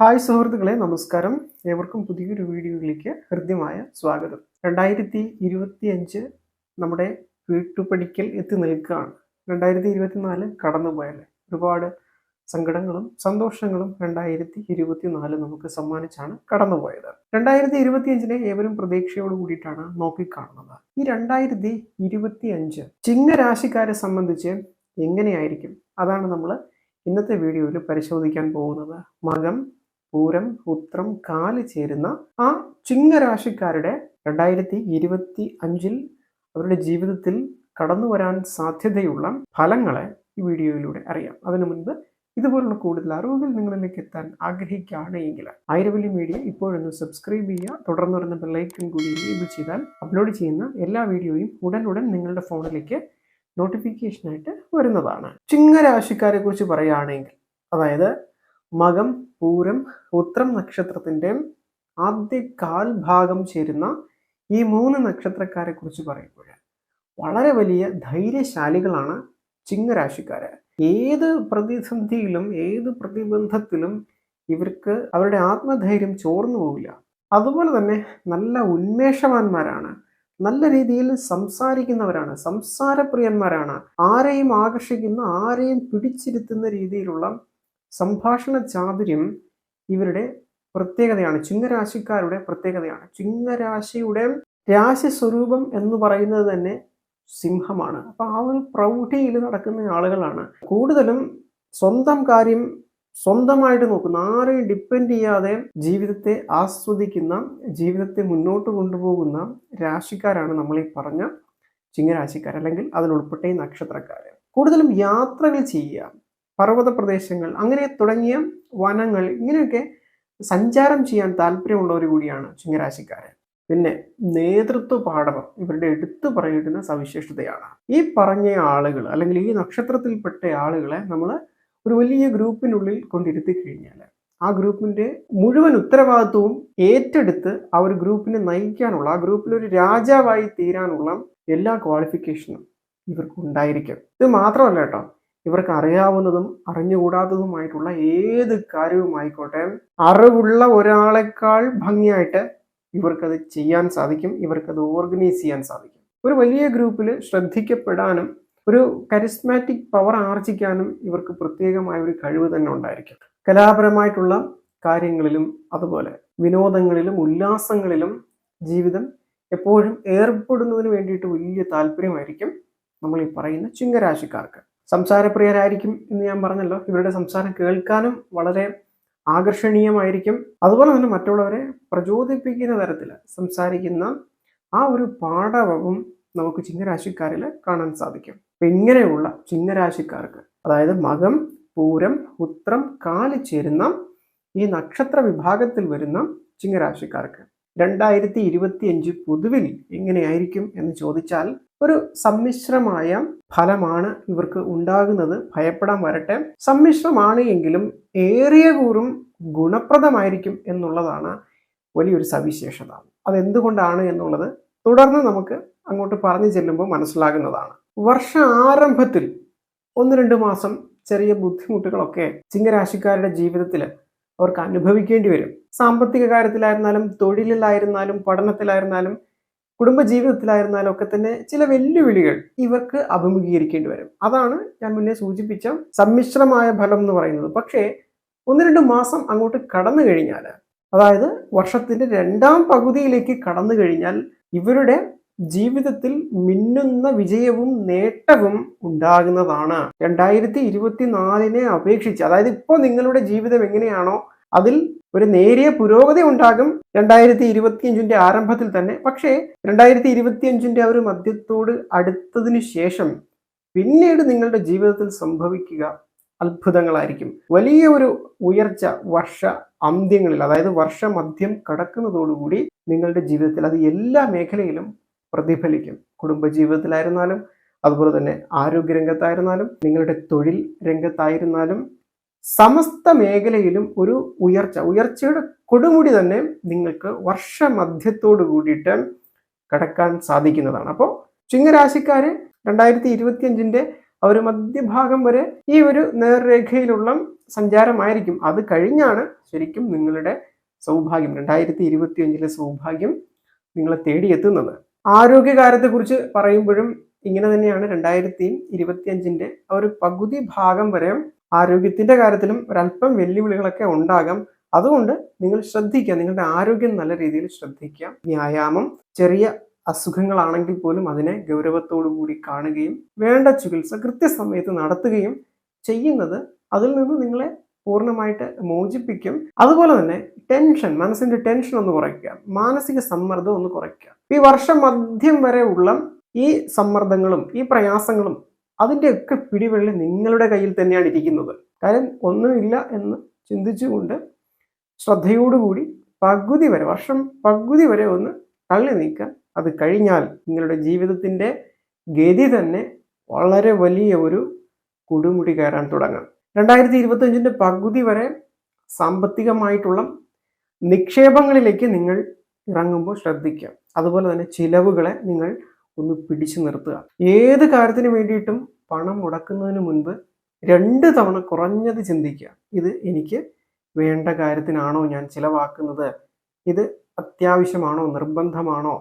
Hi സുഹൃത്തുക്കളെ നമസ്കാരം. ഏവർക്കും പുതിയൊരു വീഡിയോയിലേക്ക് ഹൃദ്യമായ സ്വാഗതം. രണ്ടായിരത്തി ഇരുപത്തി അഞ്ച് നമ്മുടെ വീട്ടുപടിക്കൽ എത്തി നിൽക്കുകയാണ്. രണ്ടായിരത്തി ഇരുപത്തിനാല് കടന്നുപോയല്ലേ ഒരുപാട് സങ്കടങ്ങളും സന്തോഷങ്ങളും രണ്ടായിരത്തി ഇരുപത്തിനാല് നമുക്ക് സമ്മാനിച്ചാണ് കടന്നുപോയത് രണ്ടായിരത്തി ഇരുപത്തി അഞ്ചിനെ ഏവരും പ്രതീക്ഷയോട് കൂടിയിട്ടാണ് നോക്കിക്കാണുന്നത്. ഈ രണ്ടായിരത്തി ഇരുപത്തി അഞ്ച് ചിങ്ങരാശിക്കാരെ സംബന്ധിച്ച് എങ്ങനെയായിരിക്കും? അതാണ് നമ്മൾ ഇന്നത്തെ വീഡിയോയിൽ പരിശോധിക്കാൻ പോകുന്നത്. മകം പൂരം ഉത്രം കാൽ ചേരുന്ന ആ ചിങ്ങരാശിക്കാരുടെ രണ്ടായിരത്തി ഇരുപത്തി അഞ്ചിൽ അവരുടെ ജീവിതത്തിൽ കടന്നു വരാൻ സാധ്യതയുള്ള ഫലങ്ങളെ ഈ വീഡിയോയിലൂടെ അറിയാം. അതിനു മുൻപ് ഇതുപോലുള്ള കൂടുതൽ അറിവുകൾ നിങ്ങളിലേക്ക് എത്താൻ ആഗ്രഹിക്കുകയാണെങ്കിൽ ആയിരവലി മീഡിയ ഇപ്പോഴൊന്ന് സബ്സ്ക്രൈബ് ചെയ്യുക. തുടർന്ന് വരുന്ന ബെല്ലൈക്കൺ കൂടി എനേബിൾ ചെയ്താൽ അപ്ലോഡ് ചെയ്യുന്ന എല്ലാ വീഡിയോയും ഉടൻ നിങ്ങളുടെ ഫോണിലേക്ക് നോട്ടിഫിക്കേഷനായിട്ട് വരുന്നതാണ്. ചിങ്ങരാശിക്കാരെ കുറിച്ച് പറയുകയാണെങ്കിൽ അതായത് മകം പൂരം ഉത്രം നക്ഷത്രത്തിന്റെ ആദ്യ കാൽഭാഗം ചേരുന്ന ഈ മൂന്ന് നക്ഷത്രക്കാരെ കുറിച്ച് പറയുമ്പോൾ വളരെ വലിയ ധൈര്യശാലികളാണ് ചിങ്ങരാശിക്കാര്. ഏത് പ്രതിസന്ധിയിലും ഏത് പ്രതിബന്ധത്തിലും ഇവർക്ക് അവരുടെ ആത്മധൈര്യം ചോർന്നു പോവില്ല. അതുപോലെ തന്നെ നല്ല ഉന്മേഷവാന്മാരാണ്. നല്ല രീതിയിൽ സംസാരിക്കുന്നവരാണ്. സംസാരപ്രിയന്മാരാണ്. ആരെയും ആകർഷിക്കുന്ന ആരെയും പിടിച്ചിരുത്തുന്ന രീതിയിലുള്ള സംഭാഷണ ചാതുര്യം ഇവരുടെ പ്രത്യേകതയാണ്. ചിങ്ങരാശിക്കാരുടെ പ്രത്യേകതയാണ്. ചിങ്ങരാശിയുടെ രാശി സ്വരൂപം എന്ന് പറയുന്നത് തന്നെ സിംഹമാണ്. അപ്പൊ ആ ഒരു പ്രൗഢിയിൽ നടക്കുന്ന ആളുകളാണ്. കൂടുതലും സ്വന്തം കാര്യം സ്വന്തമായിട്ട് നോക്കുന്ന. ആരെയും ഡിപ്പെൻഡ് ചെയ്യാതെ ജീവിതത്തെ ആസ്വദിക്കുന്ന ജീവിതത്തെ മുന്നോട്ട് കൊണ്ടുപോകുന്ന രാശിക്കാരാണ് നമ്മൾ ഈ പറഞ്ഞ ചിങ്ങരാശിക്കാർ അല്ലെങ്കിൽ അതിൽ ഉൾപ്പെട്ട ഈ നക്ഷത്രക്കാർ കൂടുതലും യാത്രകൾ ചെയ്യുക. പർവത പ്രദേശങ്ങൾ അങ്ങനെ തുടങ്ങിയ വനങ്ങൾ ഇങ്ങനെയൊക്കെ സഞ്ചാരം ചെയ്യാൻ താല്പര്യമുള്ളവർ കൂടിയാണ് ചിങ്ങരാശിക്കാരൻ പിന്നെ നേതൃത്വ പാഠവം ഇവരുടെ എടുത്തു പറയുന്ന സവിശേഷതയാണ്. ഈ പറഞ്ഞ ആളുകൾ അല്ലെങ്കിൽ ഈ നക്ഷത്രത്തിൽപ്പെട്ട ആളുകളെ നമ്മൾ ഒരു വലിയ ഗ്രൂപ്പിനുള്ളിൽ കൊണ്ടിരുത്തി കഴിഞ്ഞാൽ ആ ഗ്രൂപ്പിന്റെ മുഴുവൻ ഉത്തരവാദിത്വവും ഏറ്റെടുത്ത് ആ ഒരു ഗ്രൂപ്പിനെ നയിക്കാനുള്ള ആ ഗ്രൂപ്പിൽ ഒരു രാജാവായി തീരാനുള്ള എല്ലാ ക്വാളിഫിക്കേഷനും ഇവർക്ക് ഉണ്ടായിരിക്കും. ഇത് മാത്രമല്ല കേട്ടോ ഇവർക്ക് അറിയാവുന്നതും അറിഞ്ഞുകൂടാത്തതുമായിട്ടുള്ള ഏത് കാര്യവുമായിക്കോട്ടെ അറിവുള്ള ഒരാളെക്കാൾ ഭംഗിയായിട്ട് ഇവർക്കത് ചെയ്യാൻ സാധിക്കും ഇവർക്കത് ഓർഗനൈസ് ചെയ്യാൻ സാധിക്കും. ഒരു വലിയ ഗ്രൂപ്പിൽ ശ്രദ്ധിക്കപ്പെടാനും ഒരു കരിസ്മാറ്റിക് പവർ ആർജിക്കാനും ഇവർക്ക് പ്രത്യേകമായ ഒരു കഴിവ് തന്നെ ഉണ്ടായിരിക്കും. കലാപരമായിട്ടുള്ള കാര്യങ്ങളിലും അതുപോലെ വിനോദങ്ങളിലും ഉല്ലാസങ്ങളിലും ജീവിതം എപ്പോഴും ഏർപ്പെടുന്നതിന് വേണ്ടിയിട്ട് വലിയ താല്പര്യമായിരിക്കും നമ്മൾ ഈ പറയുന്ന ചിങ്ങരാശിക്കാർക്ക്. സംസാരപ്രിയരായിരിക്കും എന്ന് ഞാൻ പറഞ്ഞല്ലോ. ഇവരുടെ സംസാരം കേൾക്കാനും വളരെ ആകർഷണീയമായിരിക്കും. അതുപോലെ തന്നെ മറ്റുള്ളവരെ പ്രചോദിപ്പിക്കുന്ന തരത്തിൽ സംസാരിക്കുന്ന ആ ഒരു പാഠവും നമുക്ക് ചിങ്ങരാശിക്കാരിൽ കാണാൻ സാധിക്കും. അപ്പൊ ഇങ്ങനെയുള്ള ചിങ്ങരാശിക്കാർക്ക് അതായത് മകം പൂരം ഉത്രം കാലിച്ചേരുന്ന ഈ നക്ഷത്ര വിഭാഗത്തിൽ വരുന്ന ചിങ്ങരാശിക്കാർക്ക് രണ്ടായിരത്തി ഇരുപത്തി അഞ്ച് പൊതുവിൽ എങ്ങനെയായിരിക്കും എന്ന് ചോദിച്ചാൽ ഒരു സമ്മിശ്രമായ ഫലമാണ് ഇവർക്ക് ഉണ്ടാകുന്നത്. ഭയപ്പെടാൻ വരട്ടെ. സമ്മിശ്രമാണ് എങ്കിലും ഏറിയ കൂറും ഗുണപ്രദമായിരിക്കും എന്നുള്ളതാണ് വലിയൊരു സവിശേഷത. അതെന്തുകൊണ്ടാണ് എന്നുള്ളത് തുടർന്ന് നമുക്ക് അങ്ങോട്ട് പറഞ്ഞു ചെല്ലുമ്പോൾ മനസ്സിലാകുന്നതാണ്. വർഷ ആരംഭത്തിൽ ഒന്ന് രണ്ട് മാസം ചെറിയ ബുദ്ധിമുട്ടുകളൊക്കെ ചിങ്ങരാശിക്കാരുടെ ജീവിതത്തിൽ അവർക്ക് അനുഭവിക്കേണ്ടി വരും. സാമ്പത്തിക കാര്യത്തിലായിരുന്നാലും തൊഴിലിലായിരുന്നാലും പഠനത്തിലായിരുന്നാലും കുടുംബജീവിതത്തിലായിരുന്നാലും ഒക്കെ തന്നെ ചില വെല്ലുവിളികൾ ഇവർക്ക് അഭിമുഖീകരിക്കേണ്ടി വരും. അതാണ് ഞാൻ മുന്നേ സൂചിപ്പിച്ച സമ്മിശ്രമായ ഫലം എന്ന് പറയുന്നത്. പക്ഷേ ഒന്ന് രണ്ട് മാസം അങ്ങോട്ട് കടന്നു കഴിഞ്ഞാൽ അതായത് വർഷത്തിന്റെ രണ്ടാം പകുതിയിലേക്ക് കടന്നു കഴിഞ്ഞാൽ ഇവരുടെ ജീവിതത്തിൽ മിന്നുന്ന വിജയവും നേട്ടവും ഉണ്ടാകുന്നതാണ്. രണ്ടായിരത്തി ഇരുപത്തിനാലിനെ അപേക്ഷിച്ച് അതായത് ഇപ്പോൾ നിങ്ങളുടെ ജീവിതം എങ്ങനെയാണോ അതിൽ ഒരു നേരിയ പുരോഗതി ഉണ്ടാകും രണ്ടായിരത്തി ഇരുപത്തിയഞ്ചിന്റെ ആരംഭത്തിൽ തന്നെ. പക്ഷേ രണ്ടായിരത്തി ഇരുപത്തിയഞ്ചിന്റെ ഒരു മധ്യത്തോട് അടുത്തതിന് ശേഷം പിന്നീട് നിങ്ങളുടെ ജീവിതത്തിൽ സംഭവിക്കുക അത്ഭുതങ്ങളായിരിക്കും. വലിയ ഒരു ഉയർച്ച വർഷ അന്ത്യങ്ങളിൽ അതായത് വർഷമധ്യം കടക്കുന്നതോടുകൂടി നിങ്ങളുടെ ജീവിതത്തിൽ അത് എല്ലാ മേഖലയിലും പ്രതിഫലിക്കും. കുടുംബജീവിതത്തിലായിരുന്നാലും അതുപോലെ തന്നെ ആരോഗ്യ രംഗത്തായിരുന്നാലും നിങ്ങളുടെ തൊഴിൽ രംഗത്തായിരുന്നാലും സമസ്ത മേഖലയിലും ഒരു ഉയർച്ച ഉയർച്ചയുടെ കൊടുമുടി തന്നെ നിങ്ങൾക്ക് വർഷമധ്യത്തോട് കൂടിയിട്ട് കടക്കാൻ സാധിക്കുന്നതാണ്. അപ്പോൾ ചിങ്ങരാശിക്കാര് രണ്ടായിരത്തി ഇരുപത്തിയഞ്ചിന്റെ ആ ഒരു മധ്യഭാഗം വരെ ഈ ഒരു നേർരേഖയിലുള്ള സഞ്ചാരമായിരിക്കും. അത് കഴിഞ്ഞാണ് ശരിക്കും നിങ്ങളുടെ സൗഭാഗ്യം രണ്ടായിരത്തി ഇരുപത്തി അഞ്ചിലെ സൗഭാഗ്യം നിങ്ങളെ തേടിയെത്തുന്നത്. ആരോഗ്യകാര്യത്തെക്കുറിച്ച് പറയുമ്പോഴും ഇങ്ങനെ തന്നെയാണ് രണ്ടായിരത്തി ഇരുപത്തി അഞ്ചിന്റെ ആ ഒരു പകുതി ഭാഗം വരെ ആരോഗ്യത്തിന്റെ കാര്യത്തിലും ഒരല്പം വെല്ലുവിളികളൊക്കെ ഉണ്ടാകാം. അതുകൊണ്ട് നിങ്ങൾ ശ്രദ്ധിക്കുക നിങ്ങളുടെ ആരോഗ്യം നല്ല രീതിയിൽ ശ്രദ്ധിക്കുക. വ്യായാമം ചെറിയ അസുഖങ്ങളാണെങ്കിൽ പോലും അതിനെ ഗൗരവത്തോടു കൂടി കാണുകയും വേണ്ട ചികിത്സ കൃത്യസമയത്ത് നടത്തുകയും ചെയ്യുന്നത് അതിൽ നിന്ന് നിങ്ങളെ പൂർണമായിട്ട് മോചിപ്പിക്കും. അതുപോലെ തന്നെ ടെൻഷൻ മനസ്സിന്റെ ടെൻഷൻ ഒന്ന് കുറയ്ക്കുക. മാനസിക സമ്മർദ്ദം ഒന്ന് കുറയ്ക്കുക. ഈ വർഷം മധ്യം വരെ ഉള്ള ഈ സമ്മർദ്ദങ്ങളും ഈ പ്രയാസങ്ങളും അതിന്റെയൊക്കെ പിടിവെള്ളി നിങ്ങളുടെ കയ്യിൽ തന്നെയാണ് ഇരിക്കുന്നത്. കാര്യം ഒന്നുമില്ല എന്ന് ചിന്തിച്ചുകൊണ്ട് ശ്രദ്ധയോടുകൂടി പകുതി വരെ വർഷം പകുതി വരെ ഒന്ന് തള്ളി നീക്കുക. അത് കഴിഞ്ഞാൽ നിങ്ങളുടെ ജീവിതത്തിന്റെ ഗതി തന്നെ വളരെ വലിയ ഒരു കുടുമുടി കയറാൻ തുടങ്ങാം. രണ്ടായിരത്തി ഇരുപത്തഞ്ചിന്റെ പകുതി വരെ സാമ്പത്തികമായിട്ടുള്ള നിക്ഷേപങ്ങളിലേക്ക് നിങ്ങൾ ഇറങ്ങുമ്പോൾ ശ്രദ്ധിക്കുക. അതുപോലെ തന്നെ ചിലവുകളെ നിങ്ങൾ ഒന്ന് പിടിച്ചു നിർത്തുക. ഏത് കാര്യത്തിന് വേണ്ടിയിട്ടും പണം മുടക്കുന്നതിന് മുൻപ് രണ്ട് തവണ കുറഞ്ഞത് ചിന്തിക്കുക. ഇത് എനിക്ക് വേണ്ട കാര്യത്തിനാണോ ഞാൻ ചിലവാക്കുന്നത്? ഇത് അത്യാവശ്യമാണോ? നിർബന്ധമാണോ?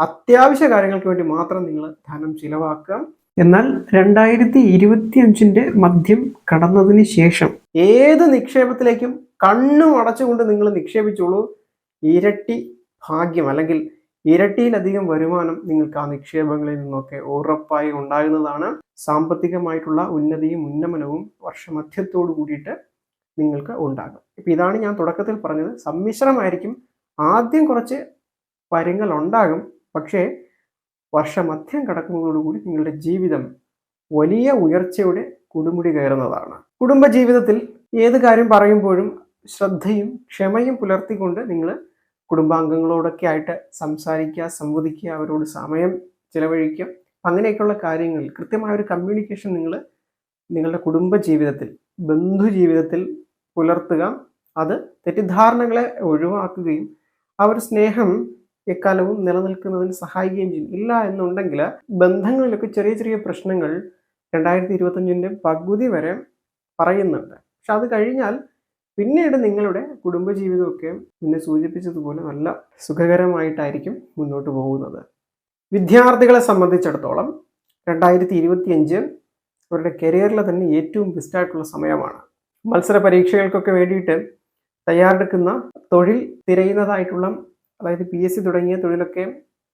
അത്യാവശ്യ കാര്യങ്ങൾക്ക് വേണ്ടി മാത്രം നിങ്ങൾ ധനം ചിലവാക്കുക. എന്നാൽ രണ്ടായിരത്തി ഇരുപത്തി അഞ്ചിന്റെ മധ്യം കടന്നതിന് ശേഷം ഏത് നിക്ഷേപത്തിലേക്കും കണ്ണും അടച്ചുകൊണ്ട് നിങ്ങൾ നിക്ഷേപിച്ചോളൂ. ഇരട്ടി ഭാഗ്യം അല്ലെങ്കിൽ ഇരട്ടിയിലധികം വരുമാനം നിങ്ങൾക്ക് ആ നിക്ഷേപങ്ങളിൽ നിന്നൊക്കെ ഉറപ്പായി ഉണ്ടാകുന്നതാണ്. സാമ്പത്തികമായിട്ടുള്ള ഉന്നതിയും ഉന്നമനവും വർഷമധ്യത്തോടു കൂടിയിട്ട് നിങ്ങൾക്ക് ഉണ്ടാകും. ഇപ്പം ഇതാണ് ഞാൻ തുടക്കത്തിൽ പറഞ്ഞത്. സമ്മിശ്രമായിരിക്കും. ആദ്യം കുറച്ച് കാര്യങ്ങൾ ഉണ്ടാകും. പക്ഷേ വർഷമധ്യം കടക്കുന്നതോടുകൂടി നിങ്ങളുടെ ജീവിതം വലിയ ഉയർച്ചയുടെ കുടുമുടി കയറുന്നതാണ്. കുടുംബജീവിതത്തിൽ ഏത് കാര്യം പറയുമ്പോഴും ശ്രദ്ധയും ക്ഷമയും പുലർത്തിക്കൊണ്ട് നിങ്ങൾ കുടുംബാംഗങ്ങളോടൊക്കെ ആയിട്ട് സംസാരിക്കുക സംവദിക്കുക അവരോട് സമയം ചിലവഴിക്കുക. അങ്ങനെയൊക്കെയുള്ള കാര്യങ്ങൾ കൃത്യമായ ഒരു കമ്മ്യൂണിക്കേഷൻ നിങ്ങൾ നിങ്ങളുടെ കുടുംബ ജീവിതത്തിൽ ബന്ധു ജീവിതത്തിൽ പുലർത്തുക. അത് തെറ്റിദ്ധാരണകളെ ഒഴിവാക്കുകയും ആ ഒരു സ്നേഹം എക്കാലവും നിലനിൽക്കുന്നതിന് സഹായിക്കുകയും ചെയ്യും. ഇല്ല എന്നുണ്ടെങ്കിൽ ബന്ധങ്ങളിലൊക്കെ ചെറിയ ചെറിയ പ്രശ്നങ്ങൾ രണ്ടായിരത്തി ഇരുപത്തഞ്ചിന്റെ പകുതി വരെ പറയുന്നുണ്ട്. പക്ഷെ അത് കഴിഞ്ഞാൽ പിന്നീട് നിങ്ങളുടെ കുടുംബജീവിതമൊക്കെ മുന്നേ സൂചിപ്പിച്ചതുപോലെ നല്ല സുഖകരമായിട്ടായിരിക്കും മുന്നോട്ട് പോകുന്നത്. വിദ്യാർത്ഥികളെ സംബന്ധിച്ചിടത്തോളം രണ്ടായിരത്തി ഇരുപത്തിയഞ്ച് അവരുടെ കരിയറിലെ തന്നെ ഏറ്റവും ബെസ്റ്റായിട്ടുള്ള സമയമാണ്. മത്സര പരീക്ഷകൾക്കൊക്കെ വേണ്ടിയിട്ട് തയ്യാറെടുക്കുന്ന തൊഴിൽ തിരയുന്നതായിട്ടുള്ള അതായത് പി എസ് സി തുടങ്ങിയ തൊഴിലൊക്കെ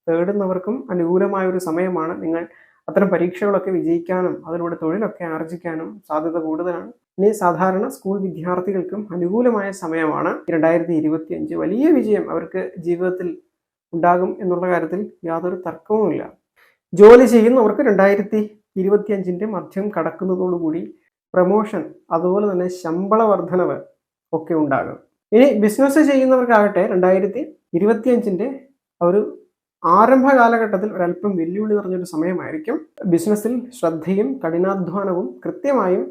തേടുന്നവർക്കും അനുകൂലമായ ഒരു സമയമാണ്. നിങ്ങൾ അത്തരം പരീക്ഷകളൊക്കെ വിജയിക്കാനും അതിലൂടെ തൊഴിലൊക്കെ ആർജിക്കാനും സാധ്യത കൂടുതലാണ്. ഇനി സാധാരണ സ്കൂൾ വിദ്യാർത്ഥികൾക്കും അനുകൂലമായ സമയമാണ് രണ്ടായിരത്തി ഇരുപത്തി അഞ്ച് വലിയ വിജയം അവർക്ക് ജീവിതത്തിൽ ഉണ്ടാകും എന്നുള്ള കാര്യത്തിൽ യാതൊരു തർക്കവുമില്ല. ജോലി ചെയ്യുന്നവർക്ക് രണ്ടായിരത്തി ഇരുപത്തി അഞ്ചിന്റെ മധ്യം കടക്കുന്നതോടുകൂടി പ്രമോഷൻ അതുപോലെ തന്നെ ശമ്പള വർധനവ് ഒക്കെ ഉണ്ടാകും. ഇനി ബിസിനസ് ചെയ്യുന്നവർക്കാകട്ടെ രണ്ടായിരത്തി ഇരുപത്തിയഞ്ചിന്റെ ഒരു ആരംഭ കാലഘട്ടത്തിൽ ഒരല്പം വെല്ലുവിളി നിറഞ്ഞൊരു സമയമായിരിക്കും. ബിസിനസ്സിൽ ശ്രദ്ധയും കഠിനാധ്വാനവും കൃത്യമായും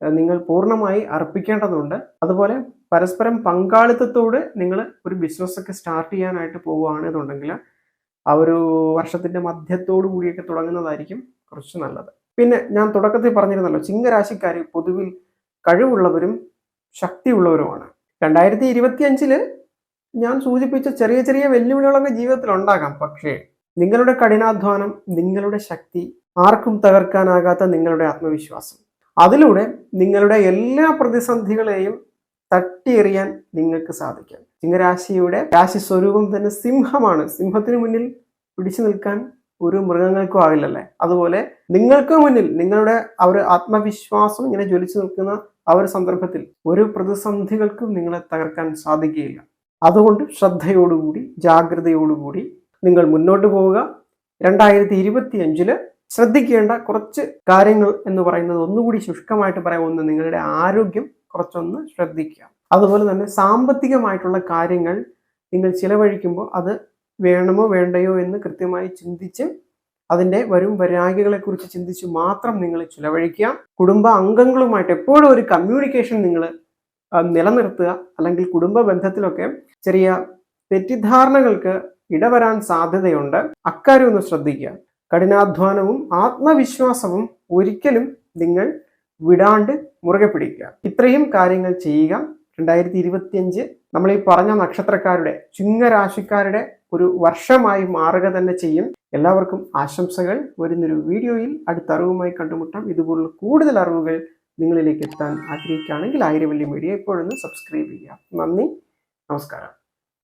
നിങ്ങൾ പൂർണമായി അർപ്പിക്കേണ്ടതുണ്ട്. അതുപോലെ പരസ്പരം പങ്കാളിത്തത്തോടെ നിങ്ങൾ ഒരു ബിസിനസ്സൊക്കെ സ്റ്റാർട്ട് ചെയ്യാനായിട്ട് പോവുകയാണെന്നുണ്ടെങ്കിൽ ആ ഒരു വർഷത്തിന്റെ മധ്യത്തോടു കൂടിയൊക്കെ തുടങ്ങുന്നതായിരിക്കും കുറച്ച് നല്ലത്. പിന്നെ ഞാൻ തുടക്കത്തിൽ പറഞ്ഞിരുന്നല്ലോ ചിങ്ങരാശിക്കാർ പൊതുവിൽ കഴിവുള്ളവരും ശക്തിയുള്ളവരുമാണ്. രണ്ടായിരത്തി ഇരുപത്തി അഞ്ചിൽ ഞാൻ സൂചിപ്പിച്ച ചെറിയ ചെറിയ വെല്ലുവിളികളൊക്കെ ജീവിതത്തിൽ ഉണ്ടാകാം പക്ഷേ നിങ്ങളുടെ കഠിനാധ്വാനം നിങ്ങളുടെ ശക്തി ആർക്കും തകർക്കാനാകാത്ത നിങ്ങളുടെ ആത്മവിശ്വാസം. അതിലൂടെ നിങ്ങളുടെ എല്ലാ പ്രതിസന്ധികളെയും തട്ടിയെറിയാൻ നിങ്ങൾക്ക് സാധിക്കും. സിംഹരാശിയുടെ രാശി സ്വരൂപം തന്നെ സിംഹമാണ്. സിംഹത്തിന് മുന്നിൽ പിടിച്ചു നിൽക്കാൻ ഒരു മൃഗങ്ങൾക്കും ആവില്ലല്ലേ? അതുപോലെ നിങ്ങൾക്ക് മുന്നിൽ നിങ്ങളുടെ ആ ഒരു ആത്മവിശ്വാസം ഇങ്ങനെ ജ്വലിച്ചു നിൽക്കുന്ന ആ ഒരു സന്ദർഭത്തിൽ ഒരു പ്രതിസന്ധികൾക്കും നിങ്ങളെ തകർക്കാൻ സാധിക്കുകയില്ല. അതുകൊണ്ട് ശ്രദ്ധയോടുകൂടി ജാഗ്രതയോടുകൂടി നിങ്ങൾ മുന്നോട്ട് പോവുക. രണ്ടായിരത്തി ഇരുപത്തി അഞ്ചിൽ ശ്രദ്ധിക്കേണ്ട കുറച്ച് കാര്യങ്ങൾ എന്ന് പറയുന്നത് ഒന്നുകൂടി ശുഷ്കമായിട്ട് പറയാവുന്ന നിങ്ങളുടെ ആരോഗ്യം കുറച്ചൊന്ന് ശ്രദ്ധിക്കുക. അതുപോലെ തന്നെ സാമ്പത്തികമായിട്ടുള്ള കാര്യങ്ങൾ നിങ്ങൾ ചിലവഴിക്കുമ്പോൾ അത് വേണമോ വേണ്ടയോ എന്ന് കൃത്യമായി ചിന്തിച്ച് അതിന്റെ വരും വരായികളെക്കുറിച്ച് ചിന്തിച്ച് മാത്രം നിങ്ങൾ ചിലവഴിക്കുക. കുടുംബ അംഗങ്ങളുമായിട്ട് എപ്പോഴും ഒരു കമ്മ്യൂണിക്കേഷൻ നിങ്ങൾ നിലനിർത്തുക അല്ലെങ്കിൽ കുടുംബ ബന്ധത്തിലൊക്കെ ചെറിയ തെറ്റിദ്ധാരണകൾക്ക് ഇടവരാൻ സാധ്യതയുണ്ട്. അക്കാര്യം ഒന്ന് ശ്രദ്ധിക്കുക. കഠിനാധ്വാനവും ആത്മവിശ്വാസവും ഒരിക്കലും നിങ്ങൾ വിടാണ്ട് മുറുകെ പിടിക്കുക. ഇത്രയും കാര്യങ്ങൾ ചെയ്യുക. രണ്ടായിരത്തി ഇരുപത്തിയഞ്ച് നമ്മൾ ഈ പറഞ്ഞ നക്ഷത്രക്കാരുടെ ചിങ്ങരാശിക്കാരുടെ ഒരു വർഷമായി മാറുക തന്നെ ചെയ്യും. എല്ലാവർക്കും ആശംസകൾ. വരുന്നൊരു വീഡിയോയിൽ അടുത്ത അറിവുമായി കണ്ടുമുട്ടാം. ഇതുപോലുള്ള കൂടുതൽ അറിവുകൾ നിങ്ങളിലേക്ക് എത്താൻ ആഗ്രഹിക്കുകയാണെങ്കിൽ ആയിരവല്ലി മീഡിയ ഇപ്പോഴൊന്ന് സബ്സ്ക്രൈബ് ചെയ്യുക. നന്ദി. നമസ്കാരം.